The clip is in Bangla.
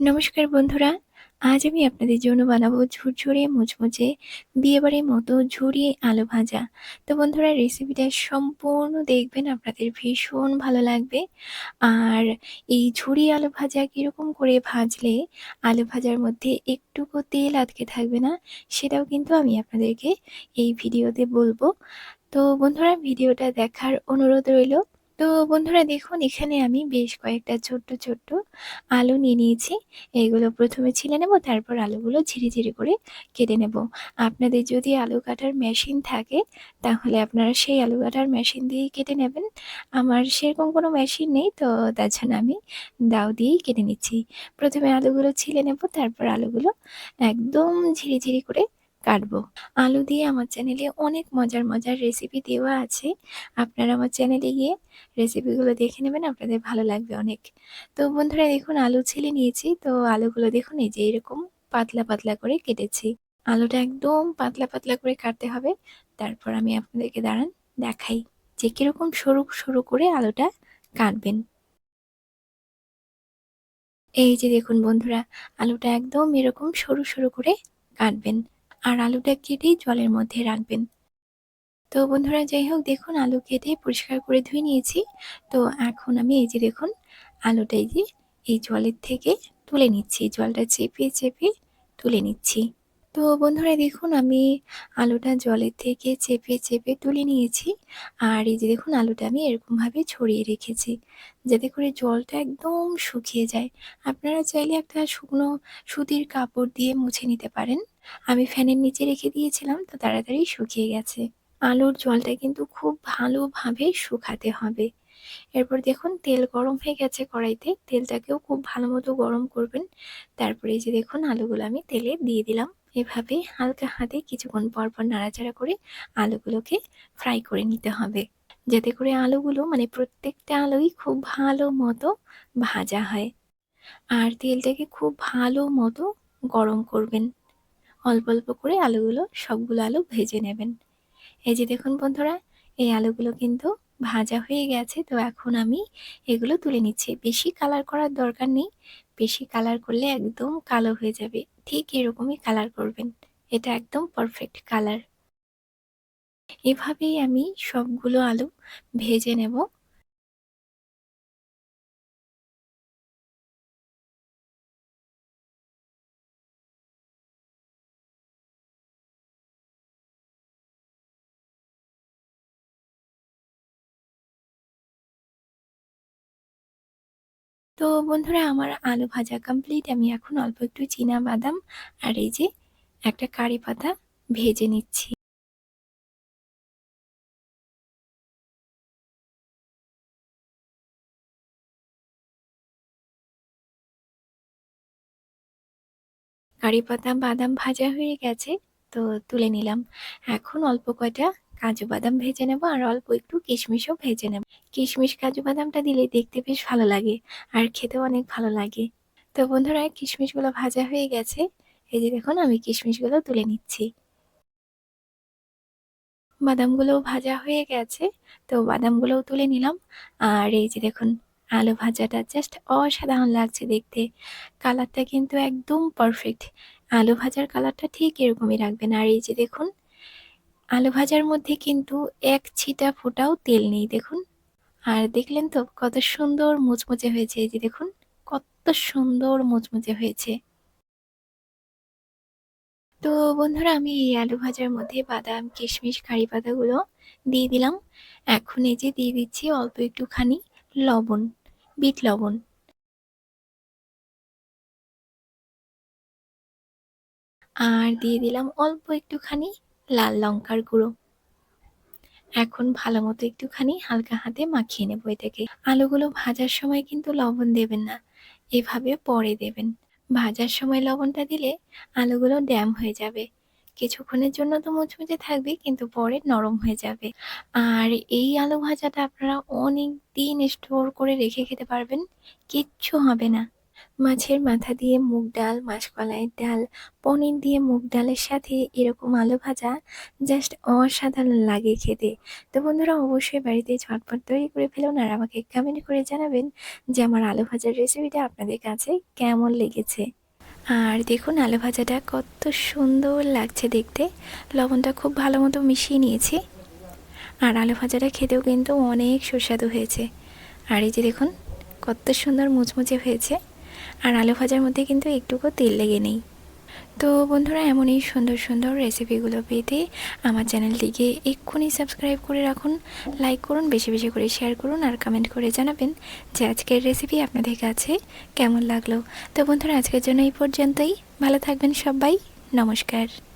নমস্কার বন্ধুরা, আজ আমি আপনাদের জন্য বানাবো ঝুরঝুরে মুচমুচে বিয়েবাড়ির মতো ঝুরিয়ে আলু ভাজা। তো বন্ধুরা রেসিপিটা সম্পূর্ণ দেখবেন, আপনাদের ভীষণ ভালো লাগবে। আর এই ঝুরি আলু ভাজা কীরকম করে ভাজলে আলু ভাজার মধ্যে একটুকু তেল আটকে থাকবে না, সেটাও কিন্তু আমি আপনাদেরকে এই ভিডিওতে বলব। তো বন্ধুরা, ভিডিওটা দেখার অনুরোধ রইল। তো বন্ধুরা দেখুন, এখানে আমি বেশ কয়েকটা ছোট্ট ছোট্ট আলু নিয়ে নিয়েছি। এইগুলো প্রথমে ছিলে নেব, তারপর আলুগুলো ঝিরি ঝিরি করে কেটে নেব। আপনাদের যদি আলু কাটার মেশিন থাকে, তাহলে আপনারা সেই আলু কাটার মেশিন দিয়েই কেটে নেবেন। আমার সেরকম কোনো মেশিন নেই, তো তার জন্য আমি দাও দিয়েই কেটে নিচ্ছি। প্রথমে আলুগুলো ছিলে নেব, তারপর আলুগুলো একদম ঝিরি ঝিরি করে কাটবো। আলু দিয়ে আমার চ্যানেলে অনেক মজার মজার রেসিপি দেওয়া আছে। আপনারা আমার চ্যানেলে গিয়ে রেসিপিগুলো দেখে নেবেন, আপনাদের ভালো লাগবে অনেক। তো বন্ধুরা, দেখুন আলু ছিলে নিয়েছি, তো আলুগুলো দেখুন এই যে এরকম পাতলা পাতলা করে কেটেছি। আলুটা একদম পাতলা পাতলা করে কাটতে হবে। তারপর আমি আপনাদেরকে দাঁড়ান দেখাই যে কীরকম সরু সরু করে আলুটা কাটবেন। এই যে দেখুন বন্ধুরা, আলুটা একদম এরকম সরু সরু করে কাটবেন। আর আলুটা কেটেই জলের মধ্যে রাখবেন। তো বন্ধুরা, যাই হোক, দেখুন আলু কেটে পরিষ্কার করে ধুয়ে নিয়েছি। তো এখন আমি এই যে দেখুন, আলুটা এই যে, এই জলের থেকে তুলে নিচ্ছি, জলটা চেপে চেপে তুলে নিচ্ছি। তো বন্ধুরা, দেখুন আমি আলুটা জলের থেকে চেপে চেপে তুলে নিয়েছি। আর এই যে দেখুন, আলুটা আমি এরকমভাবে ছড়িয়ে রেখেছি, যাতে করে জলটা একদম শুকিয়ে যায়। আপনারা চাইলে একটা শুকনো সুতির কাপড় দিয়ে মুছে নিতে পারেন। আমি ফ্যানের নিচে রেখে দিয়েছিলাম, তো তাড়াতাড়ি শুকিয়ে গেছে। আলুর জলটা কিন্তু খুব ভালোভাবে শুকাতে হবে। এরপর দেখুন, তেল গরম হয়ে গেছে কড়াইতে। তেলটাকেও খুব ভালো মতো গরম করবেন। তারপরে যে দেখুন, আলুগুলো আমি তেলে দিয়ে দিলাম। এভাবে হালকা হাতে কিছুক্ষণ পর পর নাড়াচাড়া করে আলুগুলোকে ফ্রাই করে নিতে হবে। যাতে করে আলুগুলো মানে প্রত্যেকটা আলুই খুব ভালো মতো ভাজা হয়। আর তেলটাকে খুব ভালো মতো গরম করবেন। অল্প অল্প করে আলুগুলো সবগুলো আলু ভেজে নেবেন। এই যে দেখুন বন্ধুরা, এই আলুগুলো কিন্তু ভাজা হয়ে গেছে, তো এখন আমি এগুলো তুলে নিচ্ছি। বেশি কালার করার দরকার নেই, বেশি কালার করলে একদম কালো হয়ে যাবে, ঠিক এরকমই কালার করবেন। এটা একদম পারফেক্ট কালার এভাবেই আমি সবগুলো আলু ভেজে নেব। তো বন্ধুরা, আমার আলু ভাজা কমপ্লিট আমি এখন অল্প একটু চীনা বাদাম আর এই যে একটা কারি পাতা ভেজে নিচ্ছি। কারি পাতা বাদাম ভাজা হয়ে গেছে, তো তুলে নিলাম। এখন অল্প কয়টা কাজু বাদাম ভেজে নেব আর অল্প একটু কিশমিশও ভেজে নেব। কিশমিশ কাজু বাদামটা দিলে দেখতে বেশ ভালো লাগে আর খেতেও অনেক ভালো লাগে। তো বন্ধুরা, কিশমিশগুলো ভাজা হয়ে গেছে। এই যে দেখুন, আমি কিশমিশগুলো তুলে নিচ্ছি। বাদামগুলোও ভাজা হয়ে গেছে। তো বাদামগুলোও তুলে নিলাম। আর এই যে দেখুন, আলু ভাজাটা জাস্ট অসাধারণ লাগছে দেখতে। কালারটা কিন্তু একদম পারফেক্ট। আলু ভাজার কালারটা ঠিক এরকমই রাখবেন। আর এই যে দেখুন আলু ভাজার মধ্যে কিন্তু এক ছিটা ফোটাও তেল নেই, দেখুন। আর দেখলেন তো কত সুন্দর মুচমুচে হয়েছে, এই যে দেখুন, কত সুন্দর মুচমুচে হয়েছে। তো বন্ধুরা, আমি এই আলু ভাজার মধ্যে বাদাম, কিশমিশ, কারি পাতাগুলো দিয়ে দিলাম। এখন এই যে দিয়ে দিচ্ছি অল্প একটুখানি লবণ, বিট লবণ। আর দিয়ে দিলাম অল্প একটুখানি লাল লঙ্কার গুঁড়ো। এখন ভালো মতো একটুখানি হালকা হাতে মাখিয়ে নেব এটাকে। আলুগুলো ভাজার সময় কিন্তু লবণ দেবেন না, এভাবে পরে দেবেন। ভাজার সময় লবণটা দিলে আলুগুলো ড্যাম হয়ে যাবে। কিছুক্ষণের জন্য তো মুচমুচে থাকবে, কিন্তু পরে নরম হয়ে যাবে। আর এই আলু ভাজাটা আপনারা অনেক দিন স্টোর করে রেখে খেতে পারবেন, কিচ্ছু হবে না। মাছের মাথা দিয়ে মুগ ডাল মাসকলাইয়ের ডাল, পনির দিয়ে মুগ ডালের সাথে এরকম আলু ভাজা জাস্ট অসাধারণ লাগে খেতে। তো বন্ধুরা, অবশ্যই বাড়িতে ঝটপট তৈরি করে ফেলুন আর আমাকে কমেন্ট করে জানাবেন যে আমার আলু ভাজার রেসিপিটা আপনাদের কাছে কেমন লেগেছে। আর দেখুন, আলু ভাজাটা কত সুন্দর লাগছে দেখতে। লবণটা খুব ভালো মতো মিশিয়ে নিয়েছি। আর আলু ভাজাটা খেতেও কিন্তু অনেক সুস্বাদু হয়েছে। আর এই যে দেখুন, কত সুন্দর মুচমুচে হয়েছে। আর আলু ভাজার মধ্যে কিন্তু একটুকু তেল লেগে নেই। তো বন্ধুরা, এমনই সুন্দর সুন্দর রেসিপিগুলো পেতে আমার চ্যানেলটিকে এক্ষুনি সাবস্ক্রাইব করে রাখুন, লাইক করুন, বেশি বেশি করে শেয়ার করুন আর কমেন্ট করে জানাবেন যে আজকের রেসিপি আপনাদের কাছে কেমন লাগল। তো বন্ধুরা, আজকের জন্য এই পর্যন্তই। ভালো থাকবেন সবাই। নমস্কার।